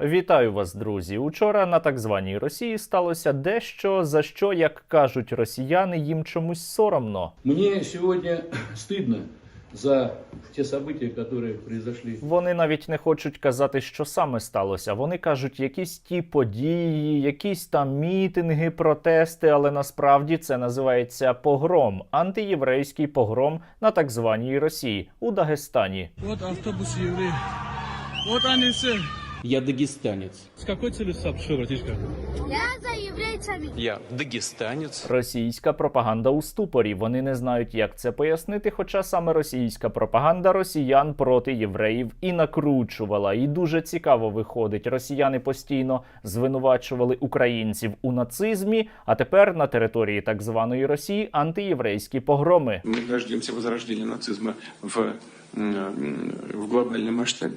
Вітаю вас, друзі. Учора на так званій Росії сталося дещо, за що, як кажуть росіяни, їм чомусь соромно. Мне сегодня стыдно за те события, которые произошли. Вони навіть не хочуть казати, що саме сталося. Вони кажуть, якісь ті події, якісь там мітинги, протести, але насправді це називається погром, антиєврейський погром на так званій Росії у Дагестані. Вот автобус евреев. Вот они все. Я дагестанец. С какой целью сообщил, братишка? Я за еврейцами. Я дагестанец. Російська пропаганда у ступорі. Вони не знають, як це пояснити. Хоча саме російська пропаганда росіян проти євреїв і накручувала. І дуже цікаво виходить. Росіяни постійно звинувачували українців у нацизмі, а тепер на території так званої Росії антиєврейські погроми. Мы дождемся возрождения нацизма в, в глобальном масштабе.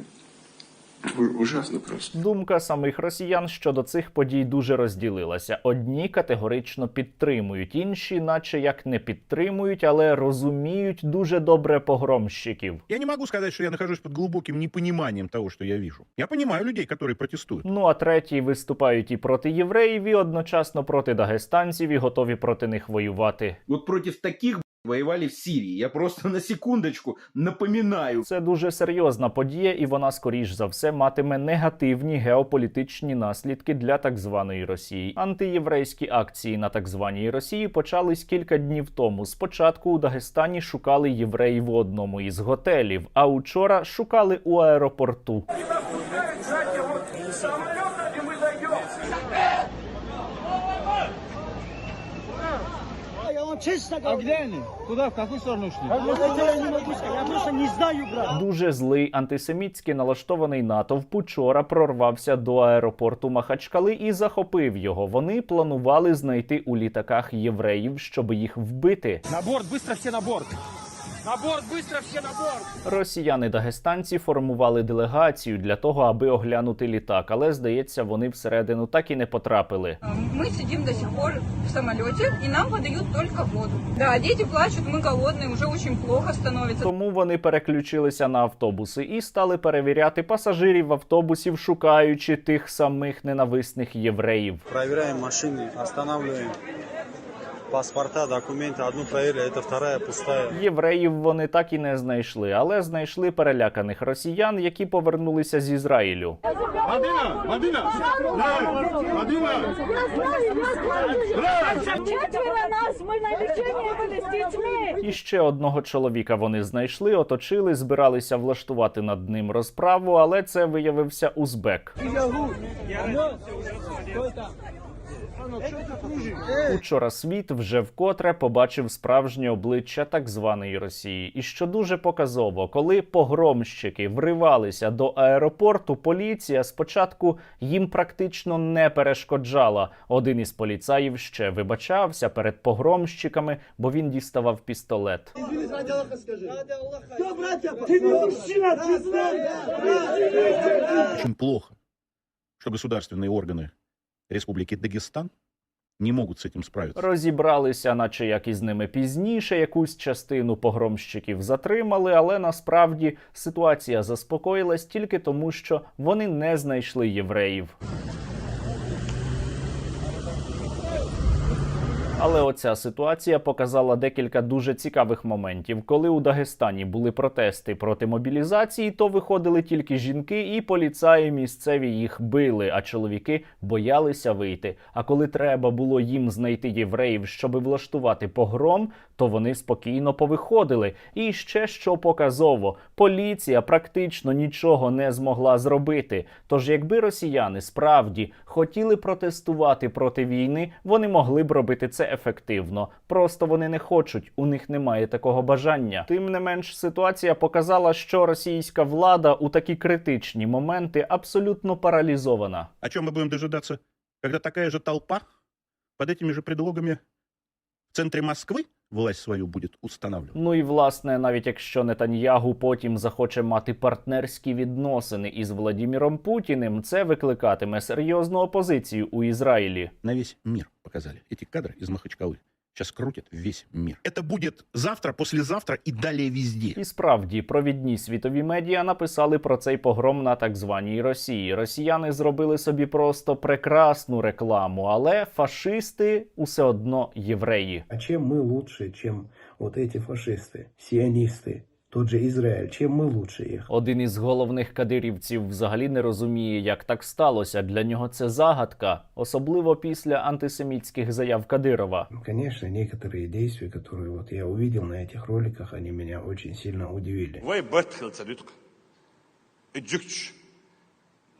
Ужасно просто. Думка самих росіян щодо цих подій дуже розділилася. Одні категорично підтримують, інші, наче як не підтримують, але розуміють дуже добре погромщиків. Я не могу сказать, что я нахожусь под глубоким непониманием того, что я вижу. Я понимаю людей, которые протестуют. Ну а треті виступають і проти євреїв, і одночасно проти дагестанців, і готові проти них воювати. Вот против таких воевали в Сирии. Я просто на секундочку напоминаю. Це дуже серйозна подія, і вона, скоріш за все, матиме негативні геополітичні наслідки для так званої Росії. Антиєврейські акції на так званій Росії почались кілька днів тому. Спочатку у Дагестані шукали євреїв в одному із готелів, а учора шукали у аеропорту. А где они? Куда? В какую сторону шли? Дуже злий антисемітський налаштований натовп учора прорвався до аеропорту Махачкали і захопив його. Вони планували знайти у літаках євреїв, щоб їх вбити. На борт, швидко всі на борт! На борт, быстро все на борт! Росіяни-дагестанці формували делегацію для того, аби оглянути літак, але здається, вони всередину так і не потрапили. Мы сидим до сих пор в самолете, и нам подают только воду. Да, дети плачут, мы голодные, уже очень плохо становится. Тому вони переключилися на автобуси і стали перевіряти пасажирів автобусів, шукаючи тих самих ненависних євреїв. Проверяем машины, останавливаем паспорта, документы. Одну проверили, это вторая пустая. Євреїв вони так і не знайшли, але знайшли переляканих росіян, які повернулися з Ізраїлю. Мадина! Мадина! Мадина! Четверо нас, мы на лечении были с детьми. І ще одного чоловіка вони знайшли, оточили, збиралися влаштувати над ним розправу, але це виявився узбек. Учора світ вже вкотре побачив справжнє обличчя так званої Росії. І що дуже показово, коли погромщики вривалися до аеропорту, поліція спочатку їм практично не перешкоджала. Один із поліцаїв ще вибачався перед погромщиками, бо він діставав пістолет. Очень плохо, что государственные органы Республики Дагестан не можуть з цим справитися. Розібралися, наче як із ними пізніше. Якусь частину погромщиків затримали, але насправді ситуація заспокоїлась тільки тому, що вони не знайшли євреїв. Але оця ситуація показала декілька дуже цікавих моментів. Коли у Дагестані були протести проти мобілізації, то виходили тільки жінки, і поліцаї місцеві їх били, а чоловіки боялися вийти. А коли треба було їм знайти євреїв, щоб влаштувати погром, то вони спокійно повиходили. І ще що показово, поліція практично нічого не змогла зробити. Тож, якби росіяни справді хотіли протестувати проти війни, вони могли б робити це ефективно. Просто вони не хочуть, у них немає такого бажання. Тим не менш, ситуація показала, що російська влада у такі критичні моменти абсолютно паралізована. О чем мы будем дожидаться? Когда такая же толпа под этими же предлогами в центре Москвы власть свою будет устанавливать? Ну і власне, навіть якщо Нетаньягу потім захоче мати партнерські відносини із Владіміром Путіним, це викликатиме серйозну опозицію у Ізраїлі. На весь мир показали эти кадры из Махачкалы. сейчас крутит весь мир. Это будет завтра, послезавтра и далее везде. І справді провідні світові медіа написали про цей погром на так званій Росії. Росіяни зробили собі просто прекрасну рекламу, але фашисти усе одно євреї. А чем мы лучше, чем вот эти фашисты, сионисты, Тут же Ізраїль, чим ми лучше їх. Один із головних кадирівців взагалі не розуміє, як так сталося. Для нього це загадка, особливо після антисемітських заяв Кадирова. Ну, конечно, некоторые действия, которые вот я увидел на этих роликах, вони мене очень сильно удивили. Ви бэтхил цалютка. Эджикч.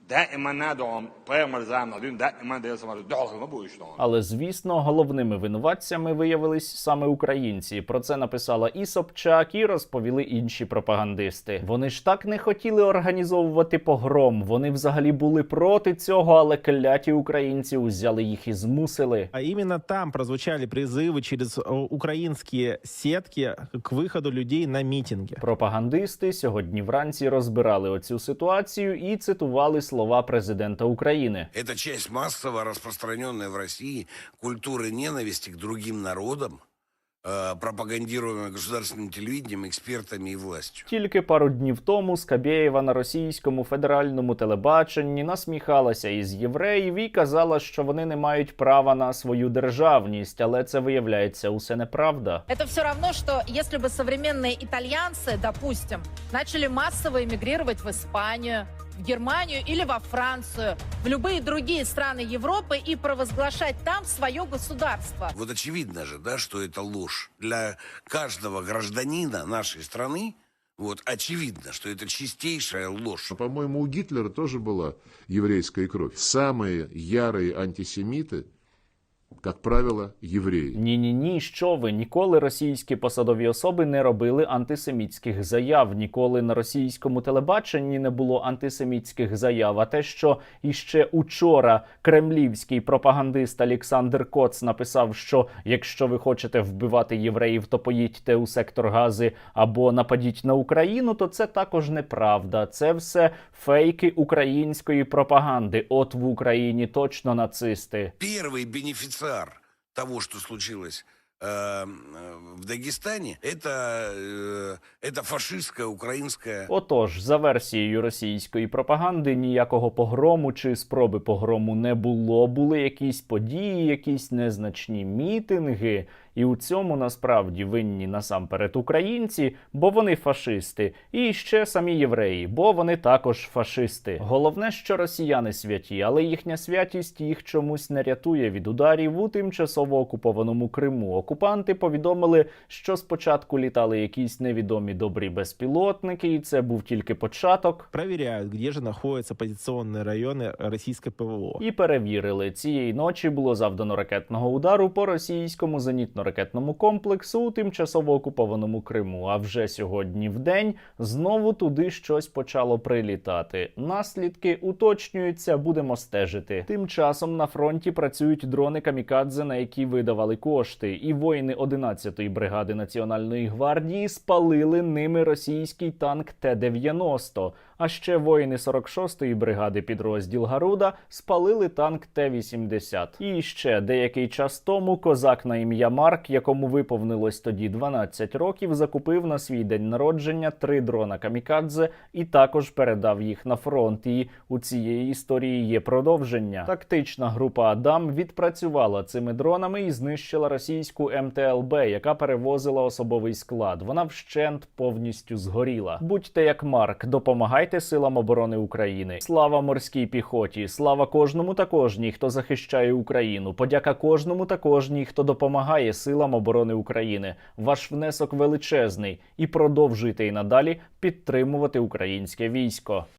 Daima nedom, paėmė egzaminą, daima dėsama, dolgama būšto. Але звісно, головними винуватцями виявились саме українці. Про це написала і Собчак, і розповіли інші пропагандисти. Вони ж так не хотіли організовувати погром. Вони взагалі були проти цього, але кляті українці узяли їх і змусили. А именно там прозвучали призиви через українські сітки к виходу людей на митинги. Пропагандисти сьогодні вранці розбирали оцю ситуацію і цитували слова президента України. Это часть массово распространенной в России культуры ненависти к другим народам, э, пропагандируемой государственным телевидением, экспертами и властью. Тільки пару днів тому Скабєєва на російському федеральному телебаченні насміхалася із євреїв і казала, що вони не мають права на свою державність, але це виявляється усе неправда. Это все равно, что если бы современные итальянцы, допустим, начали массово эмигрировать в Испанию, В Германию или во Францию, в любые другие страны Европы и провозглашать там свое государство. Вот очевидно же, да, что это ложь. Для каждого гражданина нашей страны вот очевидно, что это чистейшая ложь. По-моему, у Гитлера тоже была еврейская кровь. Самые ярые антисемиты, как правило, евреи. Ні, ні, ні, що ви ніколи російські посадові особи не робили антисемітських заяв. Ніколи на російському телебаченні не було антисемітських заяв. А те, що іще учора кремлівський пропагандист Олександр Коц написав, що якщо ви хочете вбивати євреїв, то поїдьте у сектор Гази або нападіть на Україну, то це також неправда. Це все фейки української пропаганди. От в Україні точно нацисти. Первый бенефициар того, что случилось э, э, в Дагестане, это, э, это фашистская украинская Отож, за версією російської пропаганди, ніякого погрому чи спроби погрому не було. Були якісь події, якісь незначні мітинги. і у цьому насправді винні насамперед українці, бо вони фашисти, і ще самі євреї, бо вони також фашисти. Головне, що росіяни святі, але їхня святість їх чомусь не рятує від ударів у тимчасово окупованому Криму. Окупанти повідомили, що спочатку літали якісь невідомі добрі безпілотники, і це був тільки початок. Проверяют, где же находятся позиционные районы российской ПВО. І перевірили, цієї ночі було завдано ракетного удару по російському зенітно-ракетному комплексу у тимчасово окупованому Криму. А вже сьогодні в день знову туди щось почало прилітати. Наслідки уточнюються, будемо стежити. Тим часом на фронті працюють дрони камікадзе, на які видавали кошти, і воїни 11-ї бригади національної гвардії спалили ними російський танк Т-90. А ще воїни 46-ї бригади підрозділ Гаруда спалили танк Т-80. І ще деякий час тому козак на ім'я Марк, якому виповнилось тоді 12 років, закупив на свій день народження три дрона камікадзе і також передав їх на фронт. І у цієї історії є продовження. Тактична група Адам відпрацювала цими дронами і знищила російську МТЛБ, яка перевозила особовий склад. Вона вщент повністю згоріла. Будьте як Марк, допомагайте силам оборони України. Слава морській піхоті! Слава кожному та кожній, хто захищає Україну. Подяка кожному та кожній, хто допомагає силам оборони України. Ваш внесок величезний і продовжуйте і надалі підтримувати українське військо.